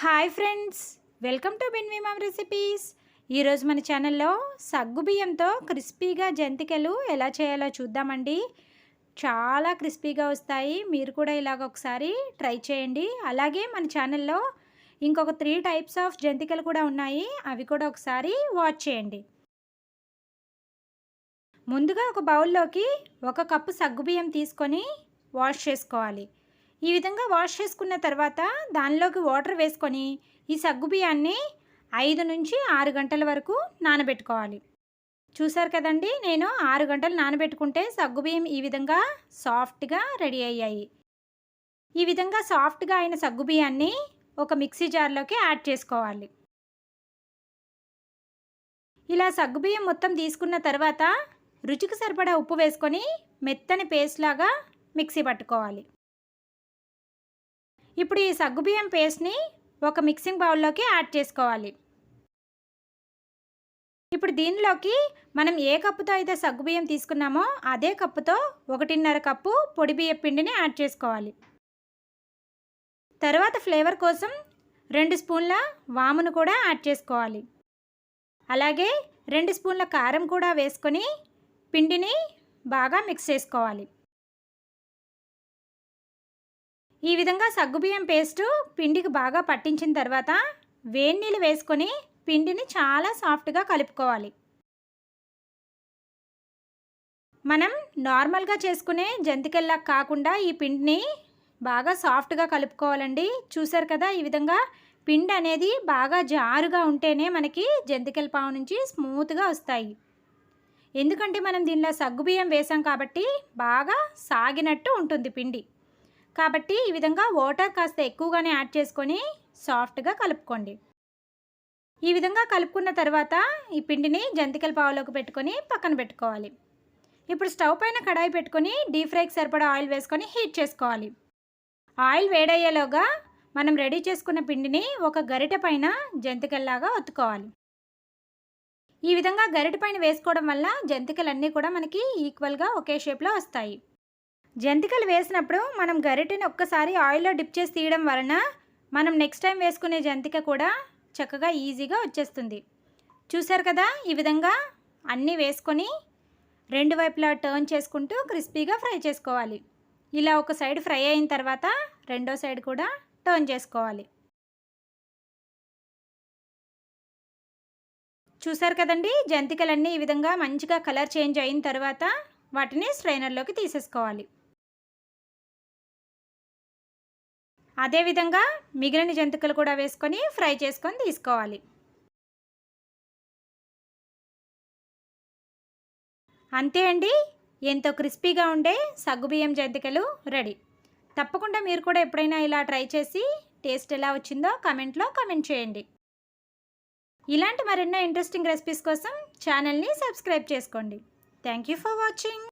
Hi friends welcome to బిన్విమామ్ recipes. ఈరోజు మన ఛానల్లో సగ్గుబియ్యంతో క్రిస్పీగా జంతికలు ఎలా చేయాలో చూద్దామండి. చాలా క్రిస్పీగా వస్తాయి మీరు కూడా ఇలాగ ఒకసారి ట్రై చేయండి. అలాగే మన ఛానల్లో ఇంకొక త్రీ టైప్స్ ఆఫ్ జంతికలు కూడా ఉన్నాయి అవి కూడా ఒకసారి వాచ్ చేయండి. ముందుగా ఒక బౌల్లోకి ఒక కప్పు సగ్గుబియ్యం తీసుకొని వాష్ చేసుకోవాలి. ఈ విధంగా వాష్ చేసుకున్న తర్వాత దానిలోకి వాటర్ వేసుకొని ఈ సగ్గుబియ్యాన్ని ఐదు నుంచి ఆరు గంటల వరకు నానబెట్టుకోవాలి. చూసారు కదండి నేను ఆరు గంటలు నానబెట్టుకుంటే సగ్గుబియ్యం ఈ విధంగా సాఫ్ట్గా రెడీ అయ్యాయి. ఈ విధంగా సాఫ్ట్గా అయిన సగ్గుబియ్యాన్ని ఒక మిక్సీ జార్లోకి యాడ్ చేసుకోవాలి. ఇలా సగ్గుబియ్యం మొత్తం తీసుకున్న తర్వాత రుచికి సరిపడా ఉప్పు వేసుకొని మెత్తని పేస్ట్ లాగా మిక్సీ పట్టుకోవాలి. ఇప్పుడు ఈ సగ్గుబియ్యం పేస్ట్ని ఒక మిక్సింగ్ బౌల్లోకి యాడ్ చేసుకోవాలి. ఇప్పుడు దీనిలోకి మనం ఏ కప్పుతో అయితే సగ్గుబియ్యం తీసుకున్నామో అదే కప్పుతో ఒకటిన్నర కప్పు పొడి బియ్యం పిండిని యాడ్ చేసుకోవాలి. తర్వాత ఫ్లేవర్ కోసం రెండు స్పూన్ల వామును కూడా యాడ్ చేసుకోవాలి. అలాగే రెండు స్పూన్ల కారం కూడా వేసుకొని పిండిని బాగా మిక్స్ చేసుకోవాలి. ఈ విధంగా సగ్గుబియ్యం పేస్టు పిండికి బాగా పట్టించిన తర్వాత వేడి నీళ్ళు వేసుకొని పిండిని చాలా సాఫ్ట్గా కలుపుకోవాలి. మనం నార్మల్గా చేసుకునే జంతికల్లా కాకుండా ఈ పిండిని బాగా సాఫ్ట్గా కలుపుకోవాలండి. చూసారు కదా ఈ విధంగా పిండి అనేది బాగా జారుగా ఉంటేనే మనకి జంతికల పావు నుంచి స్మూత్గా వస్తాయి. ఎందుకంటే మనం దీనిలో సగ్గుబియ్యం వేసాం కాబట్టి బాగా సాగినట్టు ఉంటుంది పిండి. కాబట్టి ఈ విధంగా వాటర్ కాస్త ఎక్కువగానే యాడ్ చేసుకొని సాఫ్ట్గా కలుపుకోండి. ఈ విధంగా కలుపుకున్న తర్వాత ఈ పిండిని జంతికల పావులోకి పెట్టుకొని పక్కన పెట్టుకోవాలి. ఇప్పుడు స్టవ్ పైన కడాయి పెట్టుకొని డీప్ ఫ్రైకి సరిపడా ఆయిల్ వేసుకొని హీట్ చేసుకోవాలి. ఆయిల్ వేడయ్యేలోగా మనం రెడీ చేసుకున్న పిండిని ఒక గరిట పైన జంతికల్లాగా ఒత్తుకోవాలి. ఈ విధంగా గరిట పైన వేసుకోవడం వల్ల జంతికలన్నీ కూడా మనకి ఈక్వల్గా ఒకే షేప్లో వస్తాయి. జంతికలు వేసినప్పుడు మనం గరిటెని ఒక్కసారి ఆయిల్లో డిప్ చేసి తీయడం వలన మనం నెక్స్ట్ టైం వేసుకునే జంతిక కూడా చక్కగా ఈజీగా వచ్చేస్తుంది. చూసారు కదా? ఈ విధంగా అన్నీ వేసుకొని రెండు వైపులా టర్న్ చేసుకుంటూ క్రిస్పీగా ఫ్రై చేసుకోవాలి. ఇలా ఒక సైడ్ ఫ్రై అయిన తర్వాత రెండో సైడ్ కూడా టర్న్ చేసుకోవాలి. చూసారు కదండి? జంతికలన్నీ ఈ విధంగా మంచిగా కలర్ చేంజ్ అయిన తర్వాత వాటిని స్ట్రైనర్లోకి తీసేసుకోవాలి. అదేవిధంగా మిగిలిన జంతికలు కూడా వేసుకొని ఫ్రై చేసుకొని తీసుకోవాలి. అంతే అండి. ఎంతో క్రిస్పీగా ఉండే సగ్గుబియ్యం జంతికలు రెడీ. తప్పకుండా మీరు కూడా ఎప్పుడైనా ఇలా ట్రై చేసి టేస్ట్ ఎలా వచ్చిందో కమెంట్లో కమెంట్ చేయండి. ఇలాంటి మరెన్నో ఇంట్రెస్టింగ్ రెసిపీస్ కోసం ఛానల్ని సబ్స్క్రైబ్ చేసుకోండి. Thank you for watching.